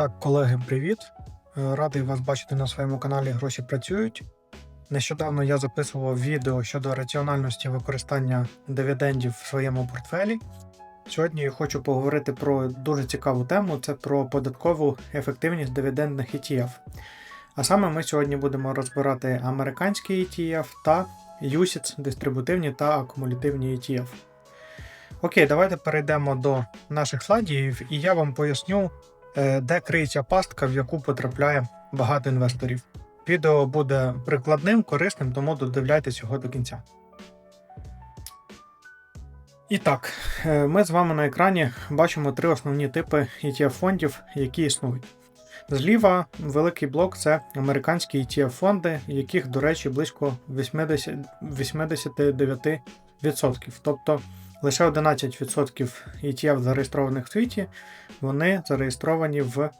Так, колеги, привіт! Е, Радий вас бачити на своєму каналі Гроші працюють. Нещодавно я записував відео щодо раціональності використання дивідендів в своєму портфелі. Сьогодні я хочу поговорити про дуже цікаву тему це про податкову ефективність дивідендних ETF. А саме ми сьогодні будемо розбирати американський ETF та UCITS дистрибутивні та акумулятивні ETF. Окей, давайте перейдемо до наших слайдів, і я вам поясню, де криється пастка, в яку потрапляє багато інвесторів. Відео буде прикладним, корисним, тому додивляйтесь його до кінця. І так, е, ми з вами на екрані бачимо три основні типи ETF-фондів, які існують. Зліва великий блок це американські ETF-фонди, яких, до речі, близько 80, 89%. Тобто лише 11% ETF зареєстрованих в світі, вони зареєстровані в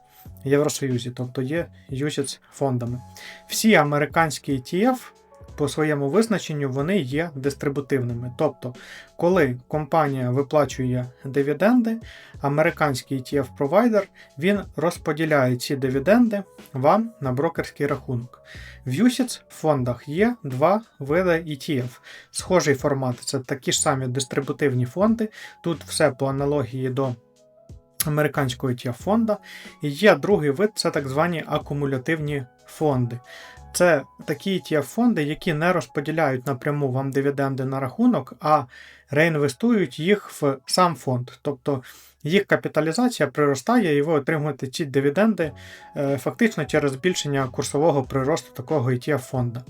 Євросоюзі, тобто є UCITS фондами. Всі американські ETF по своєму визначенню вони є дистрибутивними. Тобто, коли компанія виплачує дивіденди, американський ETF-провайдер він розподіляє ці дивіденди вам на брокерський рахунок. В UCITS фондах є два види ETF. Схожий формат це такі ж самі дистрибутивні фонди. Тут все по аналогії до американського ETF фонда. І є другий вид це так звані акумулятивні фонди. Це такі ETF фонди, які не розподіляють напряму вам дивіденди на рахунок, а реінвестують їх в сам фонд. Тобто їх капіталізація приростає, і ви отримуєте ці дивіденди е, фактично через збільшення курсового приросту такого ETF фонда.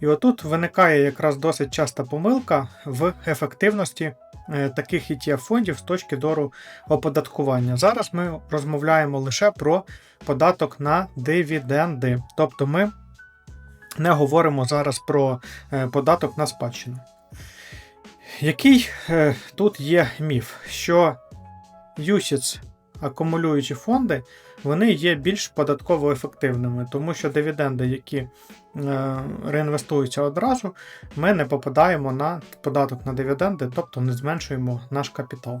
І отут виникає якраз досить часта помилка в ефективності е, таких ETF фондів з точки зору оподаткування. Зараз ми розмовляємо лише про податок на дивіденди. Тобто ми не говоримо зараз про е, податок на спадщину. Який е, тут є міф, що UCITS акумулюючі фонди вони є більш податково ефективними, тому що дивіденди, які е, реінвестуються одразу, ми не попадаємо на податок на дивіденди, тобто не зменшуємо наш капітал.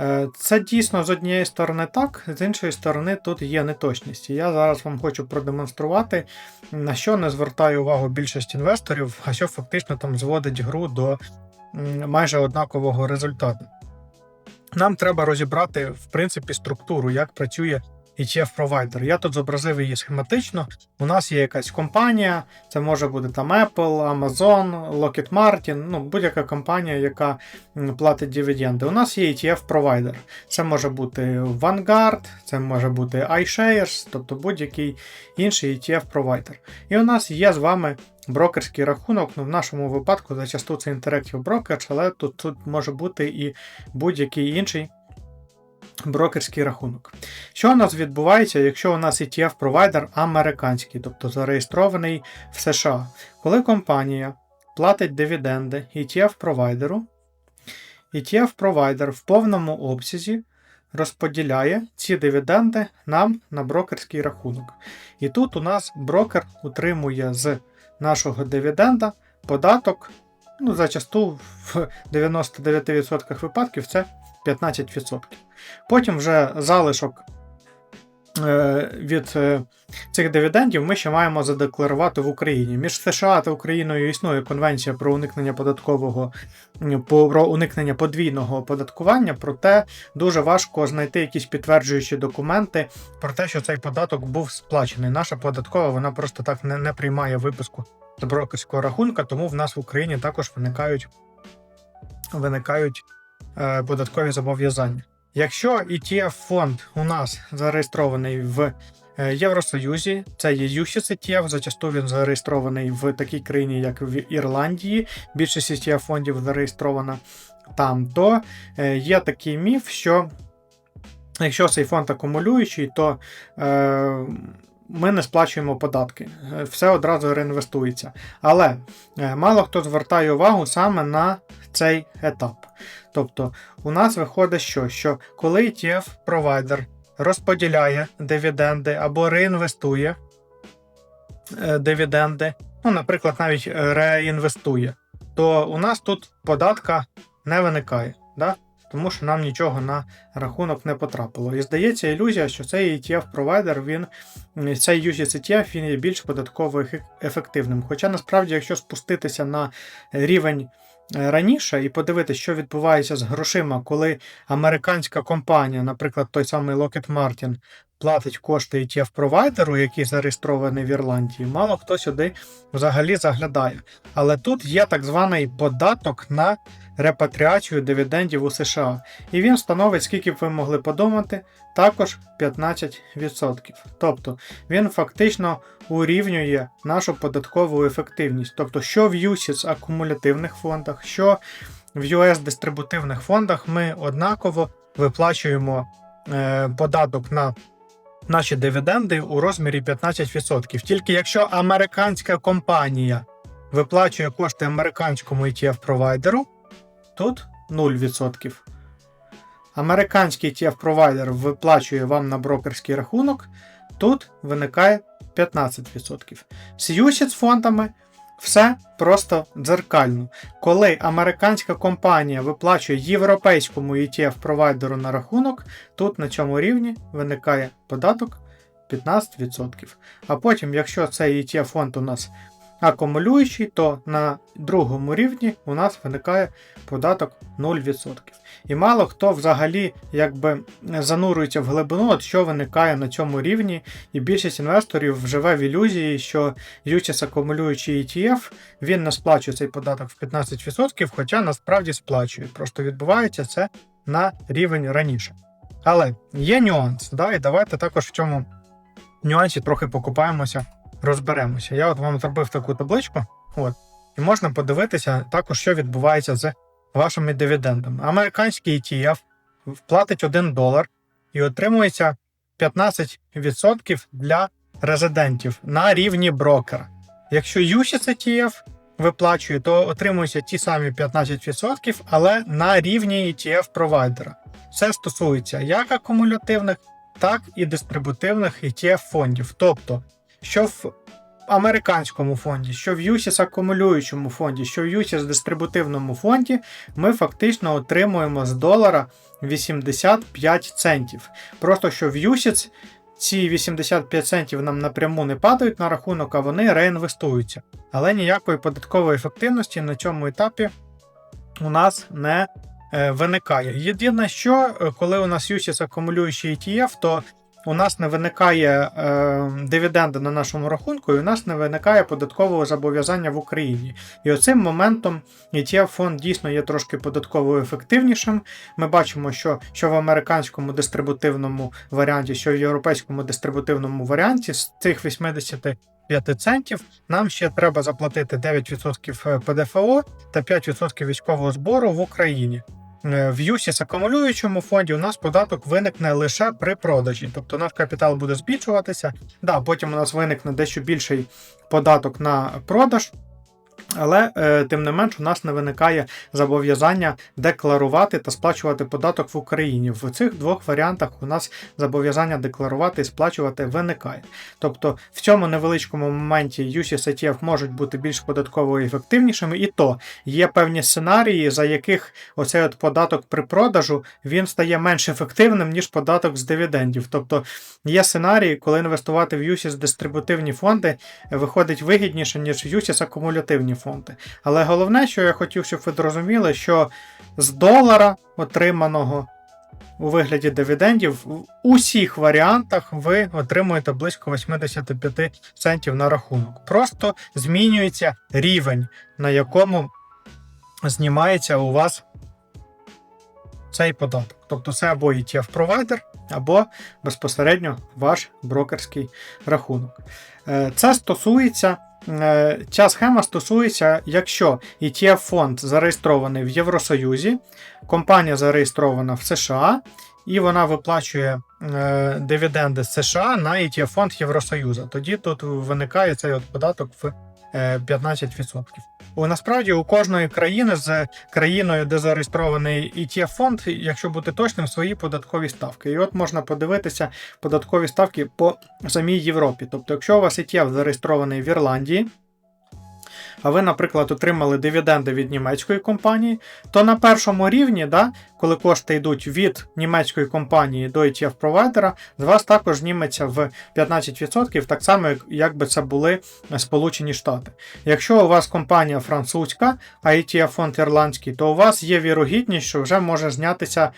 Е, Це дійсно з однієї сторони так, з іншої сторони, тут є неточності. Я зараз вам хочу продемонструвати, на що не звертає увагу більшість інвесторів, а що фактично там зводить гру до майже однакового результату. Нам треба розібрати, в принципі, структуру, як працює ETF-провайдер. Я тут зобразив її схематично. У нас є якась компанія, це може бути там Apple, Amazon, Lockheed Martin, ну, будь-яка компанія, яка платить дивіденди. У нас є ETF-провайдер. Це може бути Vanguard, це може бути iShares, тобто будь-який інший ETF-провайдер. І у нас є з вами брокерський рахунок. Ну, в нашому випадку зачасту це Interactive Brokers, але тут, тут може бути і будь-який інший брокерський рахунок. Що у нас відбувається, якщо у нас ETF-провайдер американський, тобто зареєстрований в США? Коли компанія платить дивіденди ETF-провайдеру, ETF-провайдер в повному обсязі розподіляє ці дивіденди нам на брокерський рахунок. І тут у нас брокер утримує з нашого дивіденда податок, ну, зачасту в 99% випадків це 15%. Потім вже залишок від е, цих дивідендів ми ще маємо задекларувати в Україні. Між США та Україною існує конвенція про уникнення податкового про уникнення подвійного оподаткування, проте дуже важко знайти якісь підтверджуючі документи про те, що цей податок був сплачений. Наша податкова вона просто так не, не приймає виписку брокерського рахунка, тому в нас в Україні також виникають, виникають е, податкові зобов'язання. Якщо ETF-фонд у нас зареєстрований в е, Євросоюзі, це є UCITS ETF, зачасту він зареєстрований в такій країні, як в Ірландії. Більшість ETF-фондів зареєстрована там, то е, є такий міф, що якщо цей фонд акумулюючий, то е, ми не сплачуємо податки, Е, все одразу реінвестується. Але мало хто звертає увагу саме на цей етап. Тобто, у нас виходить, що, що коли ETF-провайдер розподіляє дивіденди або реінвестує е, дивіденди, ну, наприклад, навіть е, реінвестує, то у нас тут податка не виникає. Да? тому що нам нічого на рахунок не потрапило. І здається, ілюзія, що цей ETF-провайдер, він цей UCITS ETF він є більш податково ефективним. Хоча насправді, якщо спуститися на рівень раніше і подивитися, що відбувається з грошима, коли американська компанія, наприклад, той самий Lockheed Martin, платить кошти ETF-провайдеру, який зареєстрований в Ірландії, мало хто сюди взагалі заглядає. Але тут є так званий податок на репатріацію дивідендів у США. І він становить, скільки б ви могли подумати, також 15%. Тобто він фактично урівнює нашу податкову ефективність. Тобто, що в UCITS акумулятивних фондах, що в US дистрибутивних фондах ми однаково виплачуємо е, податок на наші дивіденди у розмірі 15%. Тільки якщо американська компанія виплачує кошти американському ETF-провайдеру, тут 0%. Американський ETF-провайдер виплачує вам на брокерський рахунок, тут виникає 15%. З фондами все просто дзеркально. Коли американська компанія виплачує європейському ETF-провайдеру на рахунок, тут на цьому рівні виникає податок 15%. А потім, якщо цей ETF-фонд у нас акумулюючий, то на другому рівні у нас виникає податок 0%. І мало хто взагалі якби занурюється в глибину, от що виникає на цьому рівні, і більшість інвесторів живе в ілюзії, що UCITS акумулюючий ETF, він не сплачує цей податок в 15%, хоча насправді сплачує. Просто відбувається це на рівень раніше. Але є нюанс, да, і давайте також в цьому нюансі трохи покупаємося, розберемося. Я от вам зробив таку табличку, от, і можна подивитися також, що відбувається з вашими дивідендами. Американський ETF платить 1 долар і отримується 15% для резидентів на рівні брокера. Якщо UCITS ETF виплачує, то отримуються ті самі 15%, але на рівні ETF-провайдера. Це стосується як акумулятивних, так і дистрибутивних ETF-фондів. Тобто, що в американському фонді, що в UCITS акумулюючому фонді, що в UCITS дистрибутивному фонді, ми фактично отримуємо з долара 85 центів. Просто що в UCITS ці 85 центів нам напряму не падають на рахунок, а вони реінвестуються. Але ніякої податкової ефективності на цьому етапі у нас не е, виникає. Єдине, що е, коли у нас UCITS акумулюючий ETF, то у нас не виникає е, дивіденди на нашому рахунку, і у нас не виникає податкового зобов'язання в Україні. І оцим моментом ETF фонд дійсно є трошки податково ефективнішим. Ми бачимо, що, що в американському дистрибутивному варіанті, що в європейському дистрибутивному варіанті з цих 85 центів нам ще треба заплатити 9% ПДФО та 5% військового збору в Україні. Е, В UCIS акумулюючому фонді у нас податок виникне лише при продажі, тобто наш капітал буде збільшуватися. Да, потім у нас виникне дещо більший податок на продаж. Але е, тим не менш у нас не виникає зобов'язання декларувати та сплачувати податок в Україні. В цих двох варіантах у нас зобов'язання декларувати і сплачувати виникає. Тобто в цьому невеличкому моменті UCIS ETF можуть бути більш податково ефективнішими, і то є певні сценарії, за яких оцей от податок при продажу він стає менш ефективним, ніж податок з дивідендів. Тобто є сценарії, коли інвестувати в UCIS дистрибутивні фонди виходить вигідніше, ніж в UCIS акумулятивні фонди. Але головне, що я хотів, щоб ви зрозуміли, що з долара, отриманого у вигляді дивідендів, в усіх варіантах ви отримуєте близько 85 центів на рахунок. Просто змінюється рівень, на якому знімається у вас цей податок. Тобто це або ETF-провайдер, або безпосередньо ваш брокерський рахунок. Е, Це стосується. е, Ця схема стосується, якщо ETF-фонд зареєстрований в Євросоюзі, компанія зареєстрована в США, і вона виплачує е, дивіденди з США на ETF-фонд Євросоюзу. Тоді тут виникає цей от податок в 15%. У насправді у кожної країни з країною, де зареєстрований ETF-фонд, якщо бути точним, свої податкові ставки. І от можна подивитися податкові ставки по самій Європі. Тобто, якщо у вас ETF зареєстрований в Ірландії, а ви, наприклад, отримали дивіденди від німецької компанії, то на першому рівні, да, коли кошти йдуть від німецької компанії до ETF-провайдера, з вас також зніметься в 15%, так само, як, би це були Сполучені Штати. Якщо у вас компанія французька, а ETF-фонд ірландський, то у вас є вірогідність, що вже може знятися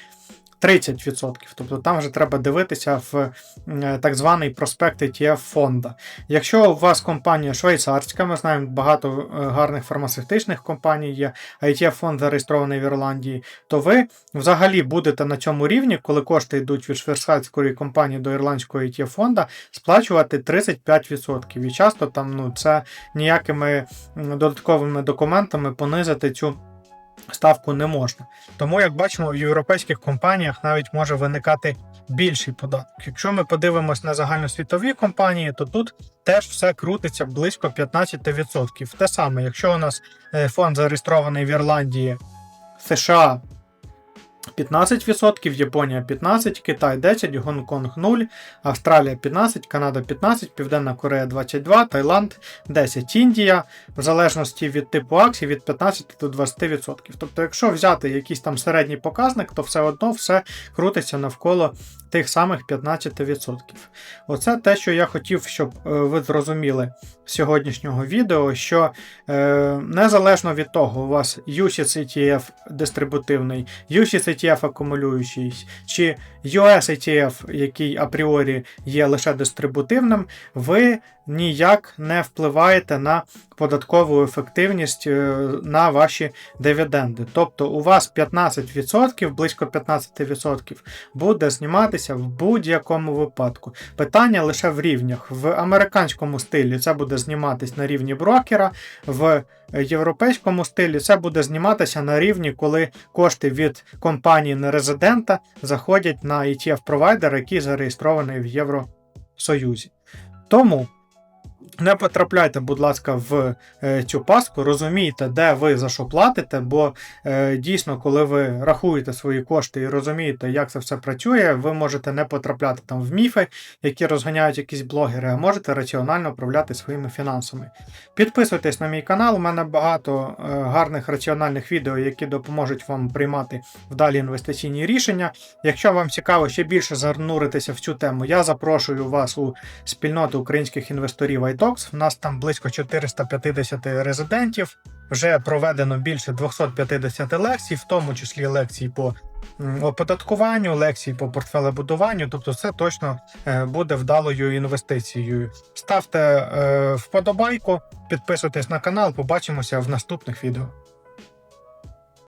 30%. Тобто там вже треба дивитися в е, так званий проспект ETF фонда. Якщо у вас компанія швейцарська, ми знаємо багато е, гарних фармацевтичних компаній є, а ETF фонд зареєстрований в Ірландії, то ви взагалі будете на цьому рівні, коли кошти йдуть від швейцарської компанії до ірландського ETF фонда, сплачувати 35%. І часто там ну, це ніякими додатковими документами понизити цю ставку не можна. Тому, як бачимо, в європейських компаніях навіть може виникати більший податок. Якщо ми подивимось на загальносвітові компанії, то тут теж все крутиться близько 15%. Те саме, якщо у нас е, фонд зареєстрований в Ірландії, США 15%, Японія 15%, Китай 10%, Гонконг 0%, Австралія 15%, Канада 15%, Південна Корея 22%, Таїланд 10%, Індія, в залежності від типу акцій, від 15 до 20%. Тобто, якщо взяти якийсь там середній показник, то все одно все крутиться навколо тих самих 15%. Оце те, що я хотів, щоб е, ви зрозуміли з сьогоднішнього відео, що е, незалежно від того, у вас UCITS ETF дистрибутивний, UCITS ETF акумулюючий, чи US ETF, який апріорі є лише дистрибутивним, ви ніяк не впливаєте на податкову ефективність е, на ваші дивіденди. Тобто у вас 15%, близько 15% буде зніматися в будь-якому випадку. Питання лише в рівнях. В американському стилі це буде зніматись на рівні брокера, в європейському стилі це буде зніматися на рівні, коли кошти від компанії нерезидента заходять на ETF-провайдер, який зареєстрований в Євросоюзі. Тому не потрапляйте, будь ласка, в е, цю паску, розумійте, де ви за що платите, бо е, дійсно, коли ви рахуєте свої кошти і розумієте, як це все працює, ви можете не потрапляти там в міфи, які розганяють якісь блогери, а можете раціонально управляти своїми фінансами. Підписуйтесь на мій канал, у мене багато е, гарних раціональних відео, які допоможуть вам приймати вдалі інвестиційні рішення. Якщо вам цікаво ще більше зануритися в цю тему, я запрошую вас у спільноту українських інвесторів iTalks. У нас там близько 450 резидентів. Вже проведено більше 250 лекцій, в тому числі лекцій по оподаткуванню, лекцій по портфелебудуванню. Тобто, це точно е, буде вдалою інвестицією. Ставте е, вподобайку, підписуйтесь на канал, побачимося в наступних відео.